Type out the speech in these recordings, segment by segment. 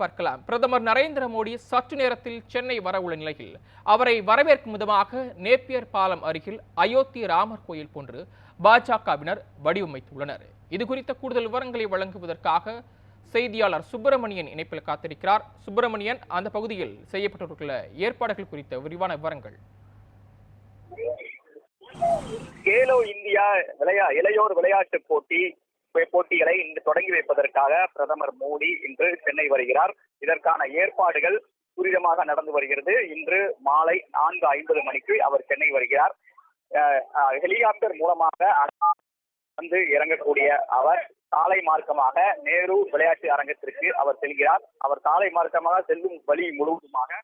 பார்க்கலாம். பிரதமர் நரேந்திர மோடி சற்று நேரத்தில் சென்னை வரவுள்ள நிலையில். அவரை வரவேற்கும் விதமாக நேப்பியர் பாலம் அருகில் அயோத்தி ராமர் கோயில் போன்று பாஜகவினர் வடிவமைத்துள்ளனர். இது குறித்த கூடுதல் விவரங்களை வழங்குவதற்காக செய்தியாளர் சுப்பிரமணியன் இணைப்பில் காத்திருக்கிறார். சுப்பிரமணியன் அந்த பகுதியில் செய்யப்பட்டிருக்கிற ஏற்பாடுகள் குறித்த விரிவான விவரங்கள். கேலோ இந்தியா விளையா இளையோர் விளையாட்டு போட்டி போட்டிகளை இன்று தொடங்கி வைப்பதற்காக பிரதமர் மோடி இன்று சென்னை வருகிறார். இதற்கான ஏற்பாடுகள் துரிதமாக நடந்து வருகிறது. இன்று மாலை நான்கு ஐம்பது மணிக்கு அவர் சென்னை வருகிறார். ஹெலிகாப்டர் மூலமாக வந்து இறங்கக்கூடிய அவர் சாலை மார்க்கமாக நேரு விளையாட்டு அரங்கத்திற்கு அவர் செல்கிறார். அவர் சாலை மார்க்கமாக செல்லும் வழி முழுவதுமாக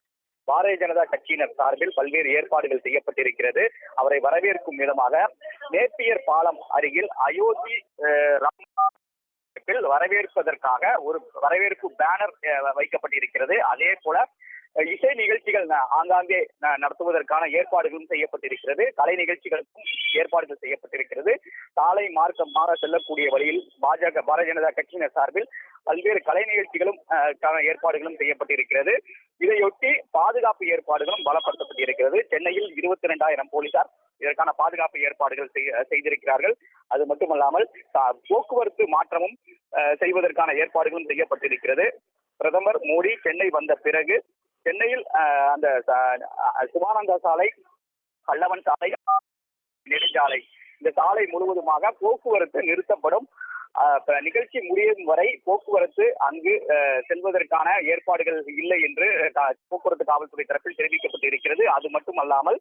பாரதிய ஜனதா கட்சியினர் சார்பில் பல்வேறு ஏற்பாடுகள் செய்யப்பட்டிருக்கிறது. அவரை வரவேற்கும் விதமாக நேப்பியர் பாலம் அருகில் அயோத்தி அஹ், வரவேற்பதற்காக ஒரு வரவேற்பு பேனர் அஹ், வைக்கப்பட்டிருக்கிறது. அதே போல இசை நிகழ்ச்சிகள் ஆங்காங்கே நடத்துவதற்கான ஏற்பாடுகளும் செய்யப்பட்டிருக்கிறது. கலை நிகழ்ச்சிகளுக்கும் ஏற்பாடுகள் செய்யப்பட்டிருக்கிறது. சாலை மார்க்கமாக செல்லக்கூடிய வழியில் பாஜக பாரதிய ஜனதா கட்சியினர் சார்பில் பல்வேறு கலை நிகழ்ச்சிகளும் ஏற்பாடுகளும் செய்யப்பட்டிருக்கிறது. இதையொட்டி பாதுகாப்பு ஏற்பாடுகளும் பலப்படுத்தப்பட்டிருக்கிறது. சென்னையில் இருபத்தி ரெண்டாயிரம் போலீசார் இதற்கான பாதுகாப்பு ஏற்பாடுகள் செய்திருக்கிறார்கள். அது மட்டுமல்லாமல் போக்குவரத்து மாற்றமும் செய்வதற்கான ஏற்பாடுகளும் செய்யப்பட்டிருக்கிறது. பிரதமர் மோடி சென்னை வந்த பிறகு சென்னையில் அந்த சிவானந்த சாலை கல்லவன் சாலை நெடுஞ்சாலை. இந்த சாலை முழுவதுமாக போக்குவரத்து நிறுத்தப்படும். நிகழ்ச்சி முடியும் வரை போக்குவரத்து அங்கு செல்வதற்கான ஏற்பாடுகள் இல்லை என்று கா- போக்குவரத்து காவல்துறை தரப்பில் தெரிவிக்கப்பட்டு இருக்கிறது அது மட்டும் அல்லாமல்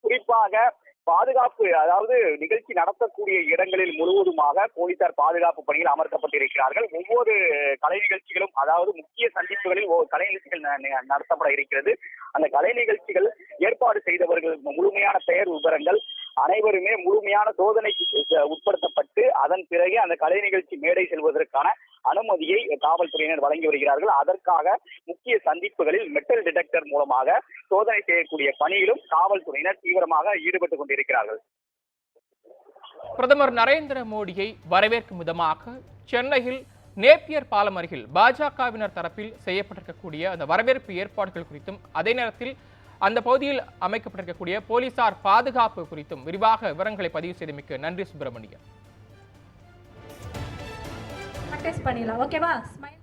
குறிப்பாக பாதுகாப்பு அதாவது நிகழ்ச்சி நடத்தக்கூடிய இடங்களில் முழுவதுமாக போலீசார் பாதுகாப்பு பணியில் அமர்த்தப்பட்டிருக்கிறார்கள். ஒவ்வொரு கலை நிகழ்ச்சிகளும் அதாவது முக்கிய சந்திப்புகளில் கலை நிகழ்ச்சிகள் ந- நடத்தப்பட இருக்கிறது. அந்த கலை நிகழ்ச்சிகள் ஏற்பாடு செய்தவர்கள் முழுமையான பெயர் விவரங்கள் அனைவருமே முழுமையான சோதனைக்கு உட்படுத்தப்பட்டு அதன் பிறகு அந்த கலை நிகழ்ச்சி மேடை செல்வதற்கான அனுமதியை காவல்துறையினர் வழங்கி வருகிறார்கள். அதற்காக முக்கிய சந்திப்புகளில் மெட்டல் டிடெக்டர் மூலமாக சோதனை செய்யக்கூடிய பணியிலும் காவல்துறையினர் தீவிரமாக ஈடுபட்டுக் கொண்டிருக்கிறார்கள். பிரதமர் நரேந்திர மோடியை வரவேற்கும் விதமாக சென்னையில் நேப்பியர் பாலம் அருகில் பாஜகவினர் தரப்பில் செய்யப்பட்டிருக்கக்கூடிய அந்த வரவேற்பு ஏற்பாடுகள் குறித்தும் அதே நேரத்தில் அந்த பகுதியில் அமைக்கப்பட்டிருக்கக்கூடிய போலீசார் பாதுகாப்பு குறித்தும் விரிவாக விவரங்களை பதிவு செய்தமைக்கு நன்றி சுப்பிரமணியன். ப்ராக்டிஸ் பண்ணிடலாம் ஓகேவா ஸ்மைல்